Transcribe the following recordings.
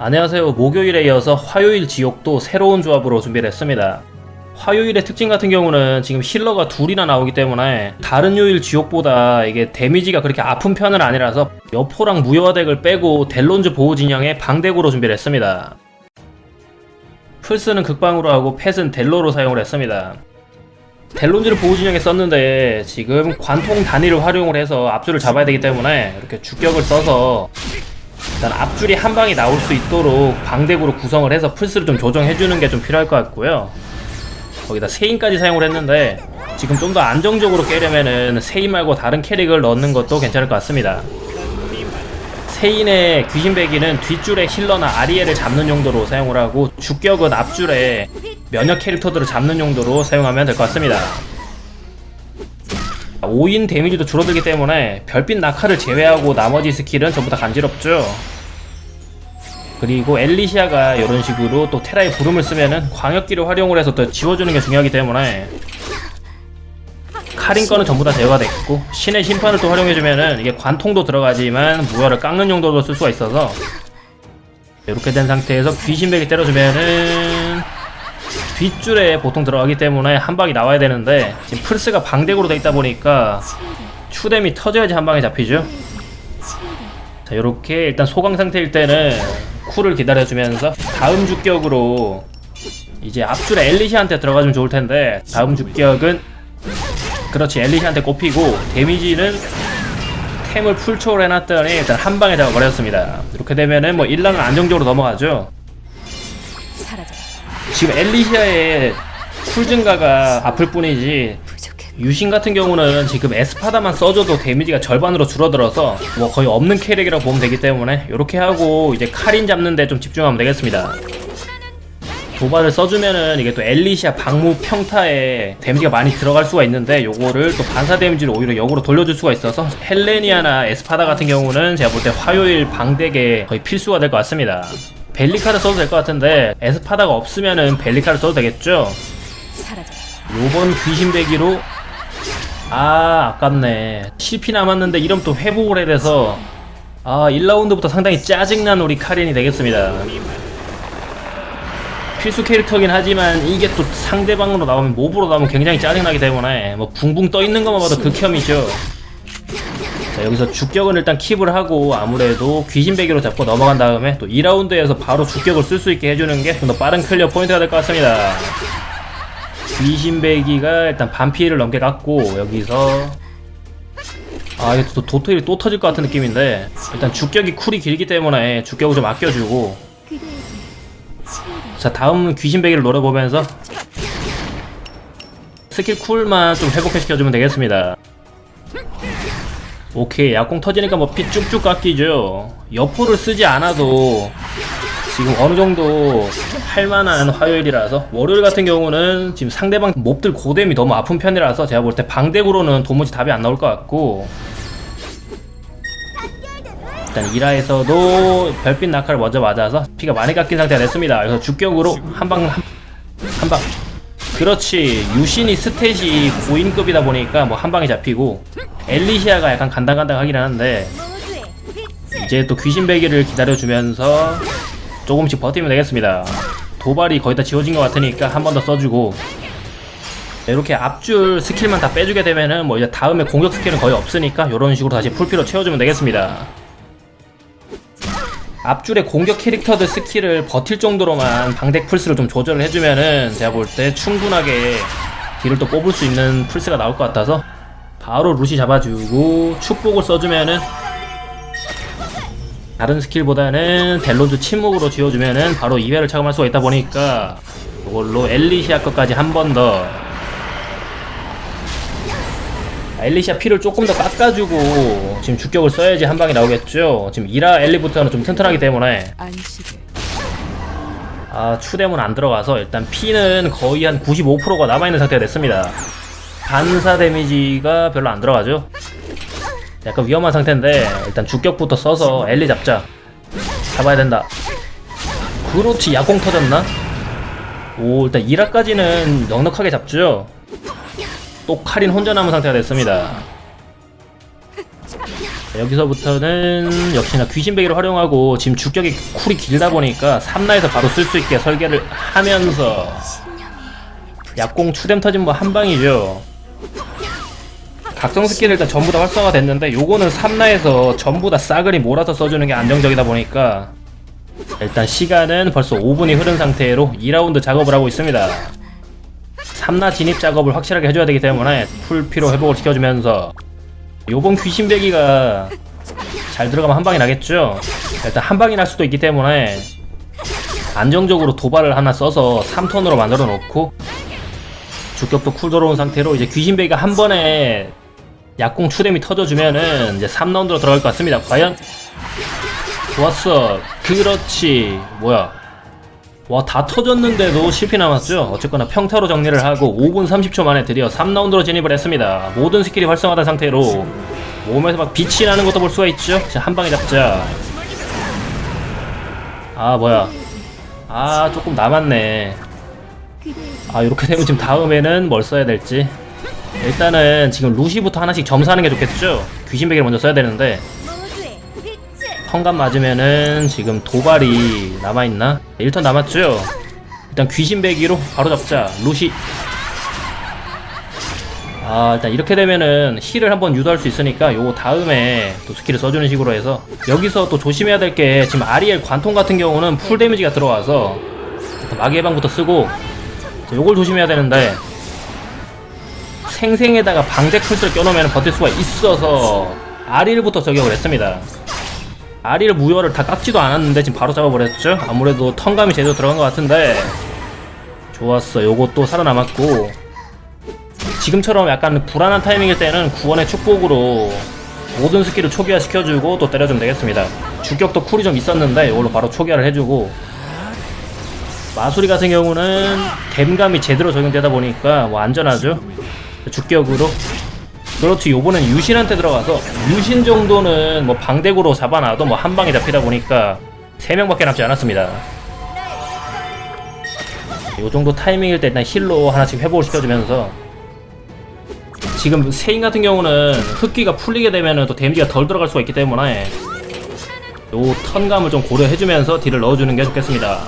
안녕하세요. 목요일에 이어서 화요일 지옥도 새로운 조합으로 준비를 했습니다. 화요일의 특징 같은 경우는 지금 힐러가 둘이나 나오기 때문에 다른 요일 지옥보다 이게 데미지가 그렇게 아픈 편은 아니라서 여포랑 무효화 덱을 빼고 델론즈 보호 진영의 방덱으로 준비를 했습니다. 플스는 극방으로 하고 펫은 델로로 사용을 했습니다. 델론즈를 보호 진영에 썼는데 지금 관통 단위를 활용을 해서 앞줄을 잡아야 되기 때문에 이렇게 주격을 써서 일단 앞줄이 한 방에 나올 수 있도록 방덱으로 구성을 해서 플스를 좀 조정해주는 게 좀 필요할 것 같고요. 거기다 세인까지 사용을 했는데 지금 좀 더 안정적으로 깨려면은 세인 말고 다른 캐릭을 넣는 것도 괜찮을 것 같습니다. 세인의 귀신배기는 뒷줄에 힐러나 아리에를 잡는 용도로 사용을 하고 주격은 앞줄에 면역 캐릭터들을 잡는 용도로 사용하면 될 것 같습니다. 5인 데미지도 줄어들기 때문에 별빛 낙하를 제외하고 나머지 스킬은 전부 다 간지럽죠. 그리고 엘리시아가 이런 식으로 또 테라의 부름을 쓰면은 광역기를 활용을 해서 또 지워주는 게 중요하기 때문에 카린 거는 전부 다 제어가 됐고 신의 심판을 또 활용해주면은 이게 관통도 들어가지만 무혈을 깎는 용도로 쓸 수가 있어서 이렇게 된 상태에서 귀신백이 때려주면은 뒷줄에 보통 들어가기 때문에 한 방이 나와야 되는데 지금 플스가 방덱으로 돼 있다 보니까 추뎀이 터져야지 한 방에 잡히죠. 자 이렇게 일단 소강 상태일 때는 쿨을 기다려주면서 다음 주격으로 이제 앞줄에 엘리시한테 들어가주면 좋을 텐데 다음 주격은 그렇지 엘리시한테 꼽히고 데미지는 템을 풀초월 해놨더니 일단 한 방에 잡아버렸습니다. 이렇게 되면은 뭐 1라는 안정적으로 넘어가죠. 지금 엘리시아의 쿨 증가가 아플 뿐이지 유신 같은 경우는 지금 에스파다만 써줘도 데미지가 절반으로 줄어들어서 뭐 거의 없는 캐릭이라고 보면 되기 때문에 이렇게 하고 이제 카린 잡는데 좀 집중하면 되겠습니다. 도발을 써주면은 이게 또 엘리시아 방무 평타에 데미지가 많이 들어갈 수가 있는데 요거를 또 반사 데미지를 오히려 역으로 돌려줄 수가 있어서 헬레니아나 에스파다 같은 경우는 제가 볼 때 화요일 방덱에 거의 필수가 될 것 같습니다. 벨리카를 써도 될 것 같은데 에스파다가 없으면은 벨리카를 써도 되겠죠? 요번 귀신배기로? 아 아깝네. CP 남았는데 이러면 또 회복을 해야 돼서. 아 1라운드부터 상당히 짜증난 우리 카린이 되겠습니다. 필수 캐릭터긴 하지만 이게 또 상대방으로 나오면 몹으로 나오면 굉장히 짜증나기 때문에 뭐 붕붕 떠 있는 것만 봐도 극혐이죠 자 여기서 주격은 일단 킵을 하고 아무래도 귀신배기로 잡고 넘어간 다음에 또 2라운드에서 바로 주격을 쓸 수 있게 해주는 게 좀 더 빠른 클리어 포인트가 될 것 같습니다. 귀신배기가 일단 반 피해를 넘게 갔고 여기서 아 이게 또 도토리 또 터질 것 같은 느낌인데 일단 주격이 쿨이 길기 때문에 주격을 좀 아껴주고. 자 다음 귀신배기를 노려보면서 스킬 쿨만 좀 회복시켜주면 되겠습니다 오케이 약공 터지니까 뭐 피 쭉쭉 깎이죠. 여포를 쓰지 않아도 지금 어느 정도 할만한 화요일이라서 월요일 같은 경우는 지금 상대방 몹들 고뎀이 너무 아픈 편이라서 제가 볼 때 방덱으로는 도무지 답이 안 나올 것 같고 일단 1화에서도 별빛 낙하를 먼저 맞아서 피가 많이 깎인 상태가 됐습니다. 그래서 주격으로 한방 한방 그렇지 유신이 스탯이 9인급이다 보니까 뭐 한 방에 잡히고 엘리시아가 약간 간당간당하긴 하는데 이제 또 귀신배기를 기다려주면서 조금씩 버티면 되겠습니다. 도발이 거의 다 지워진 것 같으니까 한 번 더 써주고 이렇게 앞줄 스킬만 다 빼주게 되면은 뭐 이제 다음에 공격 스킬은 거의 없으니까 이런 식으로 다시 풀피로 채워주면 되겠습니다. 앞줄에 공격 캐릭터들 스킬을 버틸 정도로만 방덱 풀스를 좀 조절을 해주면은 제가 볼 때 충분하게 딜을 또 뽑을 수 있는 풀스가 나올 것 같아서 바로 루시 잡아주고 축복을 써주면은 다른 스킬보다는 델론즈 침묵으로 지워주면은 바로 2회를 차감할 수가 있다 보니까 이걸로 엘리시아 것까지 한 번 더 엘리시아 피를 조금 더 깎아주고 지금 주격을 써야지 한 방에 나오겠죠? 지금 이라 엘리부터는 좀 튼튼하기 때문에. 안식을 아 추뎀은 안 들어가서 일단 피는 거의 한 95%가 남아있는 상태가 됐습니다. 반사 데미지가 별로 안 들어가죠? 약간 위험한 상태인데 일단 주격부터 써서 엘리 잡자. 잡아야 된다. 그렇지 약공 터졌나? 오 일단 1화까지는 넉넉하게 잡죠 또 카린 혼자 남은 상태가 됐습니다. 여기서부터는 역시나 귀신배기를 활용하고 지금 주격이 쿨이 길다 보니까 3라에서 바로 쓸 수 있게 설계를 하면서 약공 추뎀 터진 뭐 한방이죠. 각성 스킬을 일단 전부 다 활성화 됐는데 요거는 3라에서 전부 다 싸그리 몰아서 써주는 게 안정적이다 보니까 일단 시간은 벌써 5분이 흐른 상태로 2라운드 작업을 하고 있습니다 3라 진입 작업을 확실하게 해줘야 되기 때문에 풀 피로 회복을 시켜주면서 요번 귀신배기가 잘 들어가면 한 방이 나겠죠? 일단 한 방이 날 수도 있기 때문에 안정적으로 도발을 하나 써서 3턴으로 만들어 놓고 주격도 쿨 들어온 상태로 이제 귀신배기가 한 번에 약공 추뎀이 터져주면은 이제 3라운드로 들어갈 것 같습니다. 과연 좋았어. 그렇지. 뭐야? 와, 다 터졌는데도 실패 남았죠? 어쨌거나 평타로 정리를 하고 5분 30초 만에 드디어 3라운드로 진입을 했습니다. 모든 스킬이 활성화된 상태로 몸에서 막 빛이 나는 것도 볼 수가 있죠? 자, 한 방에 잡자. 아, 뭐야. 아, 조금 남았네. 아, 이렇게 되면 지금 다음에는 뭘 써야 될지. 일단은 지금 루시부터 하나씩 점수하는 게 좋겠죠? 귀신배기를 먼저 써야 되는데. 턴감 맞으면은 지금 도발이 남아있나? 1턴 남았죠? 일단 귀신 배기로 바로 잡자. 루시. 아 일단 이렇게 되면은 힐을 한번 유도할 수 있으니까 요거 다음에 또 스킬을 써주는 식으로 해서. 여기서 또 조심해야 될 게 지금 아리엘 관통 같은 경우는 풀 데미지가 들어와서 마귀 예방부터 쓰고. 자, 요걸 조심해야 되는데 생생에다가 방제 풀스를 껴놓으면 버틸 수가 있어서 아리엘부터 저격을 했습니다 아리를 무효를 다 깎지도 않았는데 지금 바로 잡아버렸죠? 아무래도 턴감이 제대로 들어간 것 같은데. 좋았어. 또 살아남았고. 지금처럼 약간 불안한 타이밍일 때는 구원의 축복으로 모든 스킬을 초기화 시켜주고 또 때려주면 되겠습니다. 주격도 쿨이 좀 있었는데 이걸로 바로 초기화를 해주고. 마수리 같은 경우는 댐감이 제대로 적용되다 보니까 뭐 안전하죠? 주격으로 그렇지 요번엔 유신한테 들어가서 유신 정도는 뭐 방대구로 잡아놔도 뭐 한 방에 잡히다 보니까 3명밖에 남지 않았습니다. 요 정도 타이밍일 때 일단 힐로 하나씩 회복을 시켜주면서 지금 세인 같은 경우는 흑기가 풀리게 되면은 또 데미지가 덜 들어갈 수가 있기 때문에 요 턴감을 좀 고려해주면서 딜을 넣어주는 게 좋겠습니다.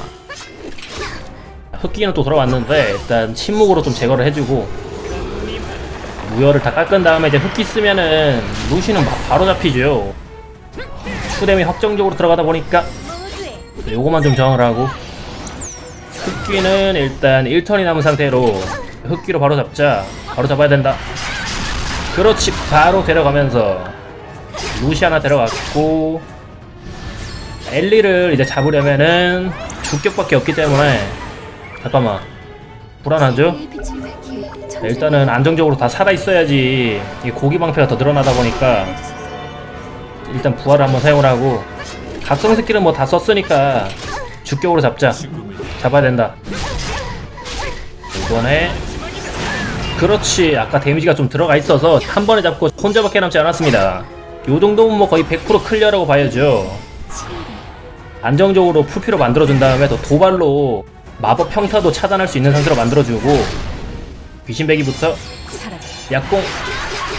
흑기는 또 돌아왔는데 일단 침묵으로 좀 제거를 해주고 무열을 다 깎은 다음에 이제 흑기 쓰면은 루시는 막 바로 잡히죠. 추뎀이 확정적으로 들어가다 보니까 요거만 좀 정을 하고 흑기는 일단 1턴이 남은 상태로 흑기로 바로 잡자. 바로 잡아야 된다. 그렇지 바로 데려가면서 루시 하나 데려갔고 엘리를 이제 잡으려면은 주격밖에 없기 때문에 잠깐만 불안하죠? 자, 일단은 안정적으로 다 살아 있어야지 이 고기 방패가 더 늘어나다 보니까 일단 부활을 한번 사용을 하고. 각성 스킬은 뭐 다 썼으니까 주격으로 잡자. 잡아야 된다. 이번에 그렇지. 아까 데미지가 좀 들어가 있어서 한 번에 잡고 혼자밖에 남지 않았습니다. 요 정도면 뭐 거의 100% 클리어라고 봐야죠. 안정적으로 풀피로 만들어준 다음에 또 도발로 마법 평타도 차단할 수 있는 상태로 만들어주고 귀신배기부터 약공.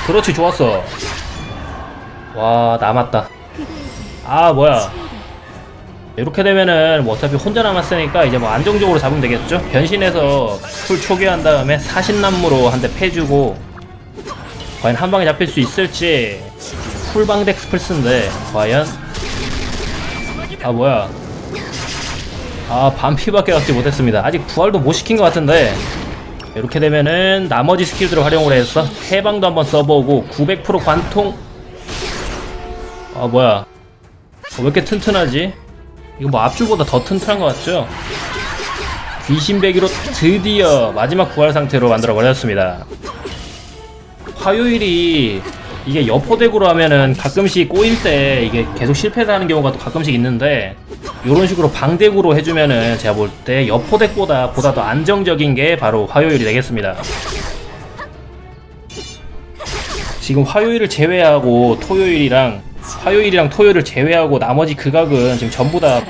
그렇지 좋았어. 와 남았다. 아 뭐야. 이렇게 되면은 뭐 어차피 혼자 남았으니까 이제 뭐 안정적으로 잡으면 되겠죠? 변신해서 풀 초기화한 다음에 사신나무로 한 대 패주고 과연 한 방에 잡힐 수 있을지 풀방덱 스플스인데 과연? 아 뭐야. 아 반피밖에 갖지 못했습니다. 아직 부활도 못 시킨 것 같은데 이렇게 되면은 나머지 스킬들을 활용을 해서 해방도 한번 써보고 900% 관통 아 뭐야 어, 왜 이렇게 튼튼하지? 이거 뭐 앞줄보다 더 튼튼한 것 같죠? 귀신배기로 드디어 마지막 부활 상태로 만들어 버렸습니다 화요일이 이게 여포덱으로 하면은 가끔씩 꼬일 때 이게 계속 실패를 하는 경우가 또 가끔씩 있는데 이런 식으로 방덱으로 해주면은 제가 볼 때 여포덱보다 보다 더 안정적인 게 바로 화요일이 되겠습니다. 지금 화요일을 제외하고 토요일이랑 화요일이랑 토요일을 제외하고 나머지 극악은 지금 전부 다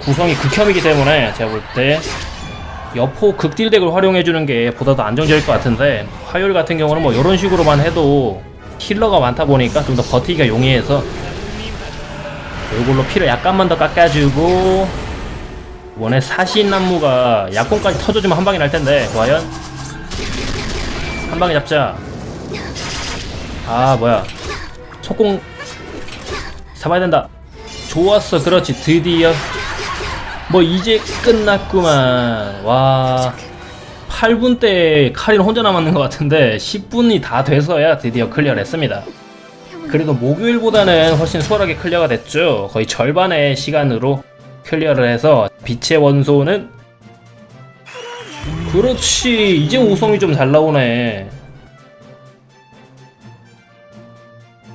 구성이 극혐이기 때문에 제가 볼 때 여포 극딜덱을 활용해주는 게 보다 더 안정적일 것 같은데 화요일 같은 경우는 뭐 이런 식으로만 해도 힐러가 많다 보니까 좀 더 버티기가 용이해서 이걸로 피를 약간만 더 깎아주고 이번에 사신나무가 약공까지 터져주면 한 방에 날 텐데 과연? 한 방에 잡자. 아 뭐야. 속공 잡아야 된다. 좋았어. 그렇지. 드디어. 뭐 이제 끝났구만. 와 8분 때 카린 혼자 남았는 것 같은데 10분이 다 돼서야 드디어 클리어를 했습니다. 그래도 목요일보다는 훨씬 수월하게 클리어가 됐죠. 거의 절반의 시간으로 클리어를 해서 빛의 원소는 그렇지. 이제 우성이 좀 잘 나오네